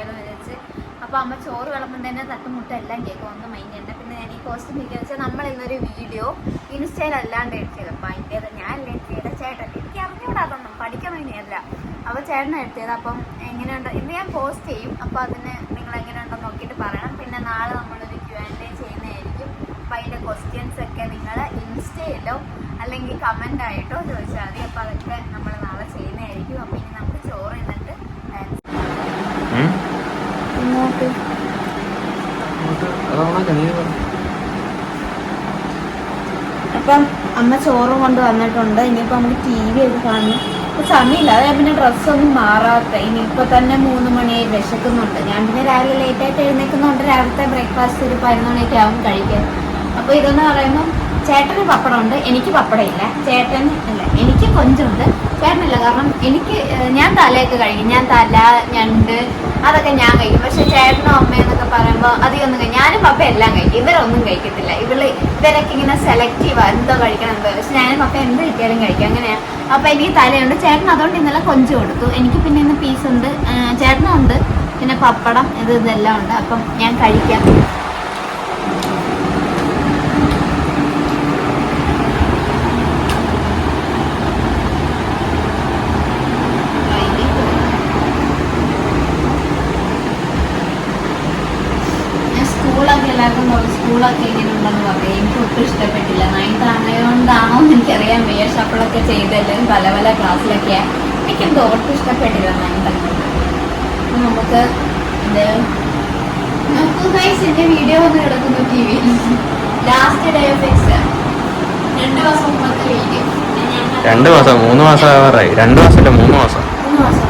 എന്ന് വിചാരിച്ച്. അപ്പോൾ അമ്മ ചോറ് വിളമ്പം തന്നെ തട്ടുമുട്ട എല്ലാം കേൾക്കും ഒന്ന് മൈൻഡ് ചെയ്യണ്ട. പിന്നെ ഞാൻ ഈ കോസ്റ്റ്യൂം ഇരിക്കുക വെച്ചാൽ നമ്മൾ ഇന്നൊരു വീഡിയോ ഇൻസ്റ്റയിൽ അല്ലാണ്ട് എടുത്തത് അപ്പോൾ അതിന്റെ ഞാൻ അല്ലേ ചെയ്ത? ചേട്ടൻ എനിക്ക് പഠിക്കാൻ അല്ല. അപ്പോൾ ചേട്ടൻ എടുത്തത് അപ്പം എങ്ങനെയുണ്ട്? ഇന്ന് ഞാൻ പോസ്റ്റ് ചെയ്യും. അപ്പോൾ അതിന് നിങ്ങൾ എങ്ങനെയുണ്ടോ നോക്കിയിട്ട് പറയണം. പിന്നെ നാളെ നമ്മളൊരു ക്യു ആൻഡ് എ ചെയ്യുന്നതായിരിക്കും. അപ്പോൾ അതിന്റെ ക്വസ്റ്റ്യൻസ് ഒക്കെ നിങ്ങൾ ഇൻസ്റ്റയിലോ അല്ലെങ്കിൽ കമന്റ് ആയിട്ടോ ചോദിച്ചാൽ മതി. അപ്പോൾ അതൊക്കെ നമ്മൾ നാളെ ചെയ്യുന്നതായിരിക്കും. അപ്പോൾ ഇനി നമുക്ക് ചോറ് എന്നിട്ട് പറ അപ്പം അമ്മ ചോറ് കൊണ്ട് വന്നിട്ടുണ്ട്. ഇനിയിപ്പോൾ നമുക്ക് ടി വി ഒക്കെ കാണണം സമയമില്ല. അതായത് പിന്നെ ഡ്രസ്സൊന്നും മാറാത്ത. ഇനിയിപ്പോൾ തന്നെ മൂന്ന് മണിയായി വിശക്കുന്നുണ്ട്. ഞാൻ പിന്നെ രാവിലെ ലേറ്റായിട്ട് എഴുന്നേൽക്കുന്നുണ്ട്. രാവിലത്തെ ബ്രേക്ക്ഫാസ്റ്റ് ഒരു പതിനൊന്ന് മണിയൊക്കെ ആവും കഴിക്കാൻ. അപ്പോൾ ഇതെന്ന് പറയുമ്പോൾ ചേട്ടന് പപ്പടമുണ്ട് എനിക്ക് പപ്പടമില്ല ചേട്ടൻ അല്ല എനിക്ക് കൊഞ്ചുണ്ട്. ചേട്ടനില്ല കാരണം എനിക്ക് ഞാൻ തലയൊക്കെ കഴിക്കും ഞാൻ തല ഞണ്ട് അതൊക്കെ ഞാൻ കഴിക്കും. പക്ഷെ ചേട്ടനും അമ്മയെന്നൊക്കെ പറയുമ്പോൾ അധികമൊന്നും കഴിക്കും ഞാനും പപ്പ എല്ലാം കഴിക്കും ഇവരൊന്നും കഴിക്കത്തില്ല. ഇവൾ ഇവരൊക്കെ ഇങ്ങനെ സെലക്റ്റീവ് എന്തോ കഴിക്കണം എന്തോ. പക്ഷെ ഞാനും പപ്പ എന്ത് കിട്ടിയാലും കഴിക്കും അങ്ങനെയാണ് അപ്പൊ എനിക്ക് തലയുണ്ട്. ചേട്ടൻ അതുകൊണ്ട് ഇന്നലെ കൊഞ്ച് കൊടുത്തു. എനിക്ക് പിന്നെ ഇന്ന് പീസ് ഉണ്ട് ഏഹ്, ചേട്ടനും ഉണ്ട് പിന്നെ പപ്പടം ഇത് ഇതെല്ലാം ഉണ്ട്. അപ്പം ഞാൻ കഴിക്കാം ഞാൻ സ്കൂളൊക്കെ എല്ലാവർക്കും പറഞ്ഞു ഇങ്ങനെയുണ്ടെന്ന് പറയും. എനിക്ക് ഒട്ടും ഇഷ്ടപ്പെട്ടില്ല. നൈൻത്ത് ആയതുകൊണ്ടാണോ എന്ന് എനിക്കറിയാൻ വയ്യ. ഷപ്പിളൊക്കെ ചെയ്തല്ലേ പല പല ക്ലാസ്സിലൊക്കെയാണ് എനിക്കെന്തോ ഒട്ടും ഇഷ്ടപ്പെട്ടില്ല അപ്പം നമുക്ക് ഇത് നമുക്ക് ഗൈസ് എന്റെ വീഡിയോ വന്ന് കിടക്കുന്നു ടി വിയിൽ ലാസ്റ്റ് ഡേ ഓഫ് എക്സാം രണ്ട് മാസം മുമ്പത്തെ വീഡിയോ രണ്ട് മാസം മൂന്ന് മാസം ആവാറായി. രണ്ട് മാസം മൂന്ന് മാസം. മൂന്ന് മാസം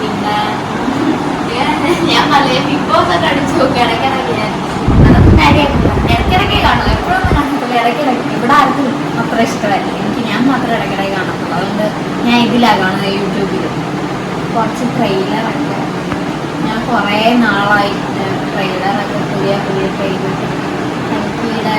പിന്നെ ഞാൻ- ഞാൻ നല്ല ബിഗ് ബോസ് ഒക്കെ അടിച്ചു നോക്കി ഇടയ്ക്കിടയ്ക്ക് ഞാൻ അതൊന്നും കാര്യമാക്കില്ല ഇടയ്ക്കിടയ്ക്ക് കാണും എപ്പോഴൊന്നും കാണത്തില്ല ഇടയ്ക്കിടയ്ക്ക് ഇവിടെ ആർക്കും അത്ര ഇഷ്ടമല്ല. എനിക്ക് ഞാൻ മാത്രമേ ഇടയ്ക്കിടയിൽ കാണത്തുള്ളൂ. അതുകൊണ്ട് ഞാൻ ഇതിലാണ് കാണുന്നത് യൂട്യൂബിൽ കുറച്ച് ട്രെയിലറൊക്കെ ഞാൻ കുറേ നാളായി ട്രെയിലറൊക്കെ പുതിയ പുതിയ ട്രെയിലർ എനിക്കിവിടെ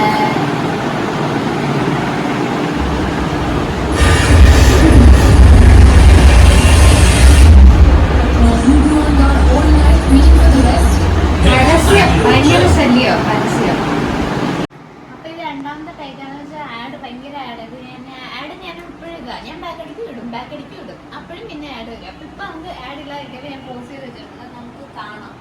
പരസ്യം. ഭയങ്കര ശല്യോ? പരസ്യം. രണ്ടാമത്തെ ടൈക്കാന്ന് വെച്ചാൽ ആഡ് ഭയങ്കര ആഡ് അത് ഞാൻ ആഡ് ഞാൻ ഇപ്പോഴും ഇതാ ഞാൻ ബാക്ക് അടിക്ക് വിടും ബാക്ക് അടിക്ക് വിടും അപ്പോഴും പിന്നെ ആഡ് വരും. അപ്പൊ ഇപ്പൊ നമുക്ക് ആഡ് ഇല്ലാതിരിക്കും ഞാൻ പോസ് ചെയ്ത് വെച്ചിട്ടുണ്ട്. അത് നമുക്ക് കാണാം.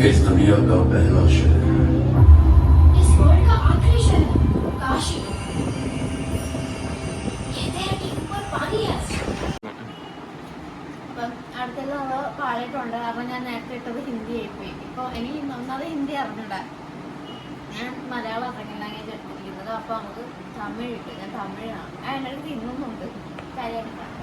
It's the real Bell Bell Usher. പാടിയിട്ടുണ്ട്. അപ്പൊ ഞാൻ നേരത്തെ ഇട്ടത് ഹിന്ദി ആയിപ്പോയി. ഇപ്പോൾ എനിക്ക് ഒന്നാമത് ഹിന്ദി അറിഞ്ഞൂടാ. ഞാൻ മലയാളം സെക്കൻഡ് ലാംഗ്വേജ് എടുത്തിരിക്കുന്നത് അപ്പോൾ നമുക്ക് തമിഴ് ഇട്ടു. ഞാൻ തമിഴാണ്. എന്റെ അടുത്ത് ഇന്നുമുണ്ട് കാര്യമായിട്ട്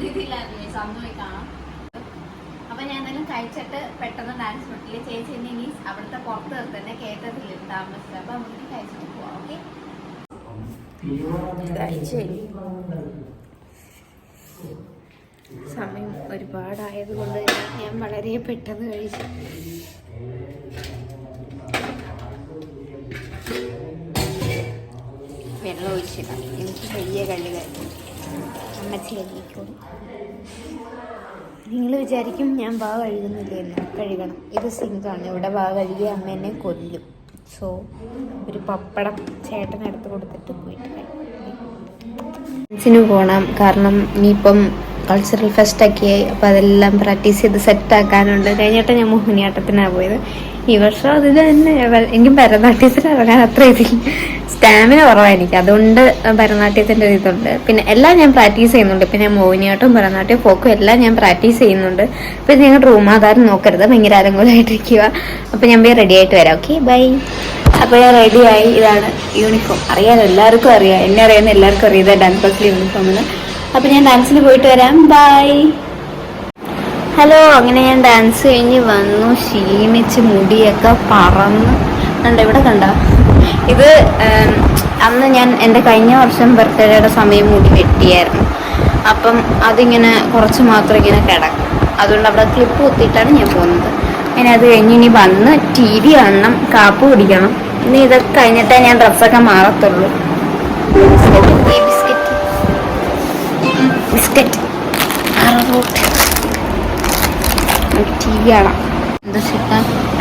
അന്ന് പോയി കാണാം അപ്പൊ ഞാൻ എന്തായാലും കഴിച്ചിട്ട് പെട്ടെന്ന് ഡാൻസ് പറ്റില്ല ചേച്ചി എന്നെ ഇനി അവിടുത്തെ പുറത്ത് നിർത്തന്നെ കേട്ടതില്ല താമസിച്ചത് അപ്പൊ നമുക്ക് കഴിച്ചിട്ട് പോവാം ഓക്കെ? സമയം ഒരുപാടായത് കൊണ്ട് ഞാൻ വളരെ പെട്ടെന്ന് കഴിച്ചു. വെള്ളം ഒഴിച്ചില്ല എനിക്ക് വലിയ കല്ലുകാരി അമ്മച്ചി കഴുകിക്കോളും നിങ്ങൾ വിചാരിക്കും ഞാൻ വാ കഴുകുന്നില്ലെന്ന് കഴുകണം. ഇത് സിങ്കാണ്. ഇവിടെ വാ കഴുകി അമ്മ എന്നെ കൊല്ലും. സോ ഒരു പപ്പടം ചേട്ടൻ എടുത്ത് കൊടുത്തിട്ട് പോയിട്ട് ഡാൻസിന് പോകണം കാരണം ഇനിയിപ്പം കൾച്ചറൽ ഫെസ്റ്റ് ഒക്കെ അപ്പോൾ അതെല്ലാം പ്രാക്ടീസ് ചെയ്ത് സെറ്റ് ആക്കാനുണ്ട്. കഴിഞ്ഞിട്ട് ഞാൻ മോഹിനിയാട്ടത്തിനാണ് പോയത്. ഈ വർഷം അതിൽ തന്നെ എങ്കിലും എനിക്ക് ഭരതനാട്യത്തിൽ ഇറങ്ങാൻ അത്ര ഇതിൽ സ്റ്റാമിന കുറവാണ് അതുകൊണ്ട് അതുകൊണ്ട് ഭരതനാട്യത്തിന്റെ ഇതുണ്ട്. പിന്നെ എല്ലാം ഞാൻ പ്രാക്ടീസ് ചെയ്യുന്നുണ്ട്. പിന്നെ മോഹിനിയാട്ടവും ഭരതനാട്യവും പോക്കും എല്ലാം ഞാൻ പ്രാക്ടീസ് ചെയ്യുന്നുണ്ട്. അപ്പം ഞങ്ങൾ റൂം ആധാരം നോക്കരുത്. ഭയങ്കര അലങ്കോലമായിട്ടിരിക്കുക അപ്പം ഞാൻ പോയി റെഡി ആയിട്ട് വരാം. ഓക്കെ ബൈ അപ്പോൾ ഞാൻ റെഡി ആയി. ഇതാണ് യൂണിഫോം അറിയാൻ എല്ലാവർക്കും അറിയാം. എന്നെ അറിയാവുന്ന എല്ലാവർക്കും അറിയാം. ഡാൻസ് ക്ലാസ്സിലെ യൂണിഫോം എന്ന്. അപ്പോൾ ഞാൻ ഡാൻസിന് പോയിട്ട് വരാം. ബൈ ഹലോ അങ്ങനെ ഞാൻ ഡാൻസ് കഴിഞ്ഞ് വന്നു ക്ഷീണിച്ച് മുടിയൊക്കെ പറന്ന്. കണ്ട ഇവിടെ കണ്ട? ഇത് അന്ന് ഞാൻ എന്റെ കഴിഞ്ഞ വർഷം ബർത്ത്ഡേയുടെ സമയം മുടി വെട്ടിയായിരുന്നു. അപ്പം അതിങ്ങനെ കുറച്ച് മാത്രം ഇങ്ങനെ കിടക്കും. അതുകൊണ്ട് അവിടെ ക്ലിപ്പ് കുത്തിയിട്ടാണ് ഞാൻ പോകുന്നത്. അങ്ങനെ അത് കഴിഞ്ഞ് ഇനി വന്ന് ടി വി കാണണം കാപ്പ് കുടിക്കണം. ഇനി ഇതൊക്കെ കഴിഞ്ഞിട്ടേ ഞാൻ ഡ്രസ്സൊക്കെ മാറത്തുള്ളൂ. ബിസ്ക്കറ്റ് ബിസ്ക്കറ്റ് വി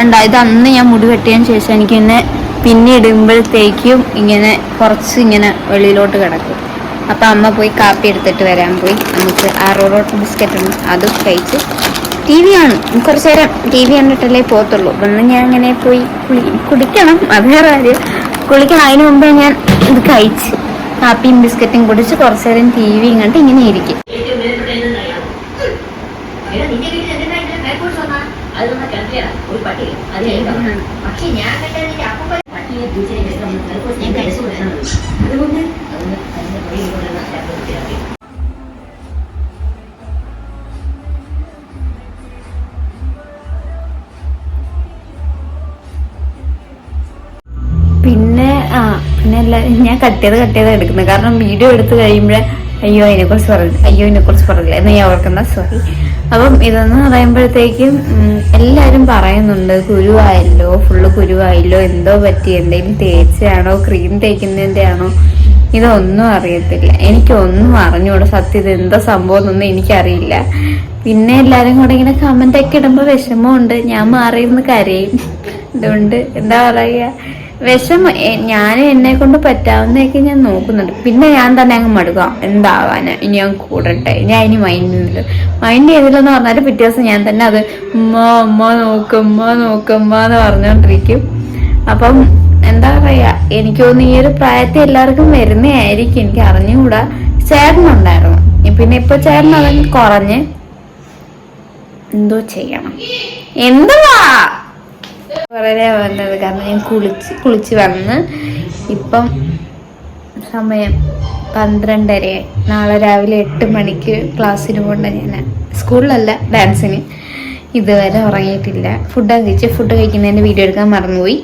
എന്താ ഇത് അന്ന് ഞാൻ മുടി വെട്ടിയതിന് ശേഷം എനിക്ക് ഇന്ന് പിന്നെ ഇടുമ്പോഴത്തേക്കും ഇങ്ങനെ കുറച്ച് ഇങ്ങനെ വെളിയിലോട്ട് കിടക്കും. അപ്പം അമ്മ പോയി കാപ്പി എടുത്തിട്ട് വരാൻ പോയി. നമുക്ക് ആറോറോട്ട് ബിസ്ക്കറ്റ് ഉണ്ട് അതും കഴിച്ച് ടി വി ആണ് കുറച്ച് നേരം ടി വി കണ്ടിട്ടല്ലേ പോകത്തുള്ളൂ. വന്ന് ഞാൻ അങ്ങനെ പോയി കുളി കുടിക്കണം. അത് വേറെ കാര്യം. കുളിക്കണം. അതിന് മുമ്പേ ഞാൻ ഇത് കഴിച്ച് കാപ്പിയും ബിസ്ക്കറ്റും കുടിച്ച് കുറച്ച് നേരം ടി വി കണ്ട് ഇങ്ങനെ ഇരിക്കും. വന്നാ? അത് നമ്മുടെ ഒരു പട്ടി. അത്. പക്ഷേ ഞാൻ കണ്ടതിന്റെ അപ്പൂപ്പൻ പട്ടിയെ പൂച്ചയെ വെച്ച് നമ്മൾ മേൽക്കൂട്ട് ഞാൻ കഴിച്ചു കൊടുക്കണം. അതുകൊണ്ട് അതുകൊണ്ട് അതിന്റെ പുറകിൽ കൊണ്ടുവന്ന് രണ്ട് കുട്ടികളെ. പിന്നെ ആ പിന്നെ എല്ലാവരും ഞാൻ കട്ട് ചെയ്ത് കട്ട് ചെയ്ത് എടുക്കുന്നത് കാരണം വീഡിയോ എടുത്തു കഴിയുമ്പോഴേ അയ്യോ അതിനെ കുറിച്ച് പറഞ്ഞു അയ്യോ അതിനെ കുറിച്ച് പറഞ്ഞില്ല എന്ന് ഞാൻ ഓർക്കുന്ന സോറി അപ്പം ഇതെന്ന് പറയുമ്പോഴത്തേക്കും എല്ലാവരും പറയുന്നുണ്ട് കുരുവായല്ലോ ഫുള്ള് കുരുവായല്ലോ എന്തോ പറ്റി എന്തെങ്കിലും തേച്ചാണോ ക്രീം തേക്കുന്നതിന്റെ ആണോ ഇതൊന്നും അറിയത്തില്ല. എനിക്കൊന്നും അറിഞ്ഞൂടാ സത്യം എന്താ സംഭവം എന്നൊന്നും എനിക്കറിയില്ല. പിന്നെ എല്ലാവരും കൂടെ ഇങ്ങനെ കമന്റ് ഒക്കെ ഇടുമ്പോൾ വിഷമമുണ്ട്. ഞാൻ മാറിയിരുന്ന് കരയും. അതുകൊണ്ട് എന്താ പറയുക വിഷം ഞാൻ എന്നെ കൊണ്ട് പറ്റാവുന്നതൊക്കെ ഞാൻ നോക്കുന്നുണ്ട്. പിന്നെ ഞാൻ തന്നെ അങ്ങ് മടുക്കാം. എന്താവാന്? ഇനി ഞാൻ കൂടട്ടെ. ഞാൻ ഇനി മൈൻഡ് ചെയ്തില്ല മൈൻഡ് ചെയ്തില്ലെന്ന് പറഞ്ഞാൽ പിറ്റേ ദിവസം ഞാൻ തന്നെ അത് ഉമ്മ ഉമ്മ നോക്കുമ്മ നോക്കുമ്മ എന്ന് പറഞ്ഞുകൊണ്ടിരിക്കും അപ്പം എന്താ പറയാ എനിക്ക് തോന്നുന്നു ഈ ഒരു പ്രായത്തിൽ എല്ലാവർക്കും വരുന്നതായിരിക്കും എനിക്ക് അറിഞ്ഞുകൂടാ. ചേർന്നുണ്ടായിരുന്നു പിന്നെ ഇപ്പൊ ചേർന്ന് അതങ്ങ് കുറഞ്ഞ് എന്തോ ചെയ്യണം. എന്തുവാ? വളരെ വന്നത്. കാരണം ഞാൻ കുളിച്ച് കുളിച്ച് വന്ന് ഇപ്പം സമയം പന്ത്രണ്ടര നാളെ രാവിലെ എട്ട് മണിക്ക് ക്ലാസ്സിന് പോകണ്ട ഞാൻ. സ്കൂളിലല്ല ഡാൻസിന്. ഇതുവരെ ഉറങ്ങിയിട്ടില്ല. ഫുഡ് കഴിച്ച് ഫുഡ് കഴിക്കുന്നതിന്റെ വീഡിയോ എടുക്കാൻ മറന്നുപോയി.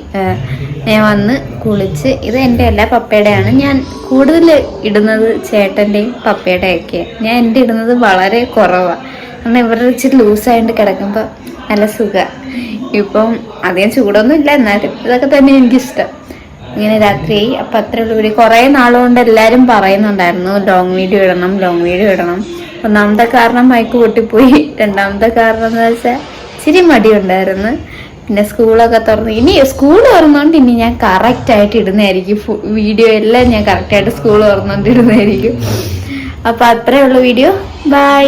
ഞാൻ വന്ന് കുളിച്ച് ഇത് എന്റെ അല്ല പപ്പയുടെയാണ്. ഞാൻ കൂടുതൽ ഇടുന്നത് ചേട്ടന്റെയും പപ്പയുടെയൊക്കെയാണ്. ഞാൻ എന്റെ ഇടുന്നത് വളരെ കുറവാണ് കാരണം ഇവരുടെ ഇച്ചിരി ലൂസായിട്ട് കിടക്കുമ്പോൾ നല്ല സുഖം. ഇപ്പം അധികം ചൂടൊന്നും ഇല്ല എന്നാലും ഇതൊക്കെ തന്നെ എനിക്കിഷ്ടം. ഇങ്ങനെ രാത്രി അപ്പം അത്ര ഉള്ളൂ. വീഡിയോ കുറേ നാളുകൊണ്ട് എല്ലാവരും പറയുന്നുണ്ടായിരുന്നു ലോങ് വീഡിയോ ഇടണം ലോങ് വീഡിയോ ഇടണം. ഒന്നാമത്തെ കാരണം മയക്ക് പൊട്ടിപ്പോയി. രണ്ടാമത്തെ കാരണം എന്ന് വെച്ചാൽ ഇച്ചിരി മടിയുണ്ടായിരുന്നു. പിന്നെ സ്കൂളൊക്കെ തുറന്നു ഇനി സ്കൂൾ തുറന്നുകൊണ്ട് ഇനി ഞാൻ കറക്റ്റായിട്ട് ഇടുന്നതായിരിക്കും. വീഡിയോ എല്ലാം ഞാൻ കറക്റ്റായിട്ട് സ്കൂൾ തുറന്നുകൊണ്ട് ഇടുന്നതായിരിക്കും അപ്പം അത്രേ ഉള്ളൂ വീഡിയോ. ബൈ